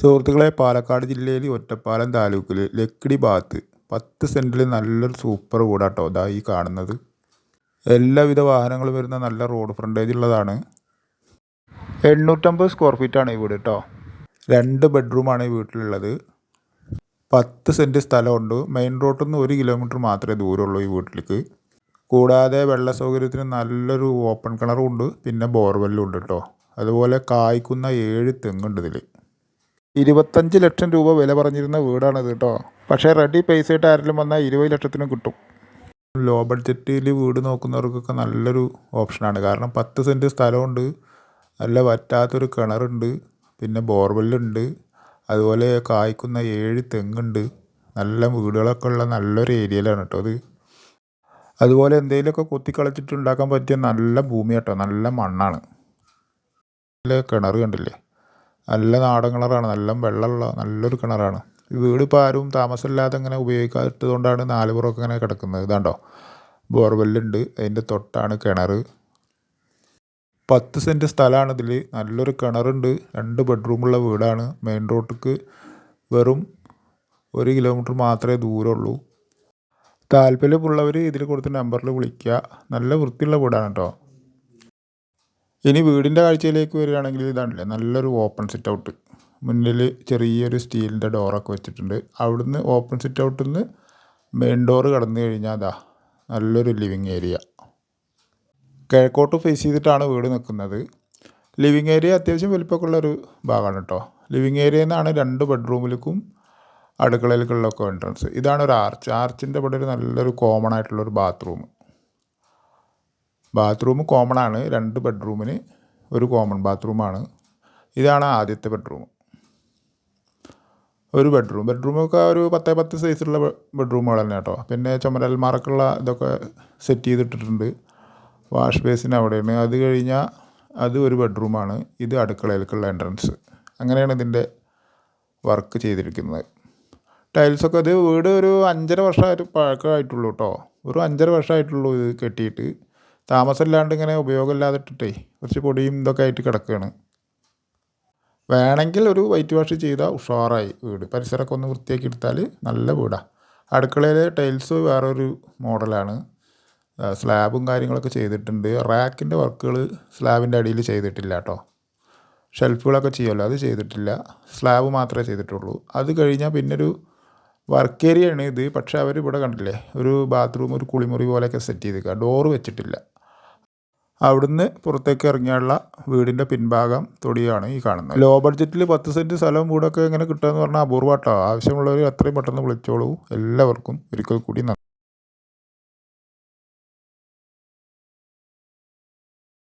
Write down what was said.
സുഹൃത്തുക്കളെ പാലക്കാട് ജില്ലയിൽ ഒറ്റപ്പാലം താലൂക്കിൽ ലക്കിടി ഭാഗത്ത് പത്ത് സെന്റിൽ നല്ലൊരു സൂപ്പർ വീടാട്ടോ ഇതാ ഈ കാണുന്നത്. എല്ലാവിധ വാഹനങ്ങളും വരുന്ന നല്ല റോഡ് ഫ്രണ്ടേജ് ഉള്ളതാണ്. എണ്ണൂറ്റമ്പത് സ്ക്വയർ ഫീറ്റാണ് ഈ വീട് കേട്ടോ രണ്ട് ബെഡ്റൂമാണ് ഈ വീട്ടിലുള്ളത്. പത്ത് സെന്റ് സ്ഥലമുണ്ട്. മെയിൻ റോഡിൽ നിന്ന് ഒരു കിലോമീറ്റർ മാത്രമേ ദൂരമുള്ളൂ ഈ വീട്ടിലേക്ക്. കൂടാതെ വെള്ള സൗകര്യത്തിന് നല്ലൊരു ഓപ്പൺ കിണറും ഉണ്ട്. പിന്നെ ബോർവെല്ലും ഉണ്ട് കേട്ടോ അതുപോലെ കായ്ക്കുന്ന ഏഴ് തെങ്ങുണ്ട് ഇതിൽ ഇരുപത്തഞ്ച് ലക്ഷം രൂപ വില പറഞ്ഞിരുന്ന വീടാണിത് കേട്ടോ. പക്ഷേ റെഡി പൈസ ആയിട്ട് ആരെങ്കിലും വന്നാൽ ഇരുപത് ലക്ഷത്തിനും കിട്ടും. ലോ ബഡ്ജറ്റിൽ വീട് നോക്കുന്നവർക്കൊക്കെ നല്ലൊരു ഓപ്ഷനാണ് കാരണം പത്ത് സെന്റ് സ്ഥലമുണ്ട്. നല്ല വറ്റാത്തൊരു കിണറുണ്ട്. പിന്നെ ബോർവെല്ലുണ്ട് അതുപോലെ കായ്ക്കുന്ന ഏഴ് തെങ്ങുണ്ട്. നല്ല വീടുകളൊക്കെ ഉള്ള നല്ലൊരു ഏരിയയിലാണ് കേട്ടോ അത് അതുപോലെ എന്തെങ്കിലുമൊക്കെ കുത്തിക്കളച്ചിട്ട് ഉണ്ടാക്കാൻ പറ്റിയ നല്ല ഭൂമി കേട്ടോ. നല്ല മണ്ണാണ്. നല്ല കിണർ കണ്ടില്ലേ? നല്ല നാടൻ കിണറാണ് നല്ല വെള്ളമുള്ള നല്ലൊരു കിണറാണ്. ഈ വീട് ഇപ്പോൾ ആരും താമസമില്ലാതെ ഇങ്ങനെ ഉപയോഗിക്കാത്തതുകൊണ്ടാണ് നാല് പുറമൊക്കെ ഇങ്ങനെ കിടക്കുന്നത്. ഇതാണ്ടോ? ബോർവെല്ലുണ്ട്. അതിന്റെ തൊട്ടാണ് കിണർ പത്ത് സെന്റ് സ്ഥലമാണ് ഇതിൽ നല്ലൊരു കിണറുണ്ട്. രണ്ട് ബെഡ്റൂമുള്ള വീടാണ്. മെയിൻ റോഡിക്ക് വെറും ഒരു കിലോമീറ്റർ മാത്രമേ ദൂരമുള്ളൂ. താല്പര്യമുള്ളവർ ഇതിൽ കൊടുത്ത നമ്പറിൽ വിളിക്കുക. നല്ല വൃത്തിയുള്ള വീടാണ് കേട്ടോ. ഇനി വീടിന്റെ കാഴ്ചയിലേക്ക് വരികയാണെങ്കിൽ ഇതാണല്ലേ നല്ലൊരു ഓപ്പൺ സിറ്റ് ഔട്ട് മുന്നിൽ ചെറിയൊരു സ്റ്റീലിന്റെ ഡോറൊക്കെ വെച്ചിട്ടുണ്ട്. അവിടുന്ന് ഓപ്പൺ സിറ്റ് ഔട്ടിൽ നിന്ന് മെയിൻ ഡോറ് കടന്നു കഴിഞ്ഞാൽ അതാ നല്ലൊരു ലിവിങ് ഏരിയ കിഴക്കോട്ട് ഫേസ് ചെയ്തിട്ടാണ് വീട് നിൽക്കുന്നത്. ലിവിങ് ഏരിയ അത്യാവശ്യം വലിപ്പമൊക്കെ ഒരു ഭാഗമാണ് കേട്ടോ ലിവിങ് ഏരിയയിൽ നിന്നാണ് രണ്ട് ബെഡ്റൂമിലേക്കും അടുക്കളയിലേക്കുള്ളൊക്കെ എൻട്രൻസ് ഇതാണ് ഒരു ആർച്ച് ആർച്ചിന്റെ ഇവിടെ ഒരു നല്ലൊരു കോമൺ ആയിട്ടുള്ളൊരു ബാത്റൂം ബാത്റൂം കോമൺ ആണ്. രണ്ട് ബെഡ്റൂമിന് ഒരു കോമൺ ബാത്റൂമാണ് ഇതാണ് ആദ്യത്തെ ബെഡ്റൂം ഒരു ബെഡ്റൂം ബെഡ്റൂമൊക്കെ ഒരു പത്തേ പത്ത് സൈസുള്ള ബെഡ്റൂമുകൾ തന്നെ കേട്ടോ. പിന്നെ ചുമരൽമാർക്കുള്ള ഇതൊക്കെ സെറ്റ് ചെയ്തിട്ടിട്ടുണ്ട്. വാഷ് ബേസിൻ അവിടെയാണ്. അത് കഴിഞ്ഞാൽ അത് ഒരു ബെഡ്റൂമാണ് ഇത് അടുക്കളയിലേക്കുള്ള എൻട്രൻസ് അങ്ങനെയാണ് ഇതിന്റെ വർക്ക് ചെയ്തിരിക്കുന്നത്. ടൈൽസൊക്കെ അത് വീട് ഒരു അഞ്ചര വർഷമായിട്ട് പഴക്കമായിട്ടുള്ളൂ കേട്ടോ. ഒരു അഞ്ചര വർഷമായിട്ടുള്ളൂ ഇത് കെട്ടിയിട്ട്. താമസമില്ലാണ്ട് ഇങ്ങനെ ഉപയോഗമില്ലാതെ ഇട്ടിട്ടേ കുറച്ച് പൊടിയും ഇതൊക്കെ ആയിട്ട് കിടക്കുകയാണ്. വേണമെങ്കിൽ ഒരു വൈറ്റ് വാഷ് ചെയ്താൽ ഉഷാറായി വീട്. പരിസരമൊക്കെ ഒന്ന് വൃത്തിയാക്കി എടുത്താൽ നല്ല വീടാണ് അടുക്കളയിലെ ടൈൽസ് വേറൊരു മോഡലാണ്. സ്ലാബും കാര്യങ്ങളൊക്കെ ചെയ്തിട്ടുണ്ട്. റാക്കിന്റെ വർക്കുകൾ സ്ലാബിന്റെ അടിയിൽ ചെയ്തിട്ടില്ല കേട്ടോ. ഷെൽഫുകളൊക്കെ ചെയ്യുമല്ലോ അത് ചെയ്തിട്ടില്ല. സ്ലാബ് മാത്രമേ ചെയ്തിട്ടുള്ളൂ. അത് കഴിഞ്ഞാൽ പിന്നെ ഒരു വർക്ക് ഏരിയ ആണ് ഇത്. പക്ഷേ അവർ ഇവിടെ കണ്ടില്ലേ ഒരു ബാത്റൂം ഒരു കുളിമുറി പോലെയൊക്കെ സെറ്റ് ചെയ്തേക്കുക ഡോറ് വെച്ചിട്ടില്ല. അവിടുന്ന് പുറത്തേക്ക് ഇറങ്ങിയുള്ള വീടിന്റെ പിൻഭാഗം തൊടിയാണ് ഈ കാണുന്നത്. ലോ ബഡ്ജറ്റിൽ പത്ത് സെന്റ് സ്ഥലവും കൂടൊക്കെ എങ്ങനെ കിട്ടുക എന്ന് പറഞ്ഞാൽ അപൂർവമാട്ടോ ആവശ്യമുള്ളവർ അത്രയും പെട്ടെന്ന് വിളിച്ചോളൂ. എല്ലാവർക്കും ഒരിക്കൽ കൂടി നന്ദി.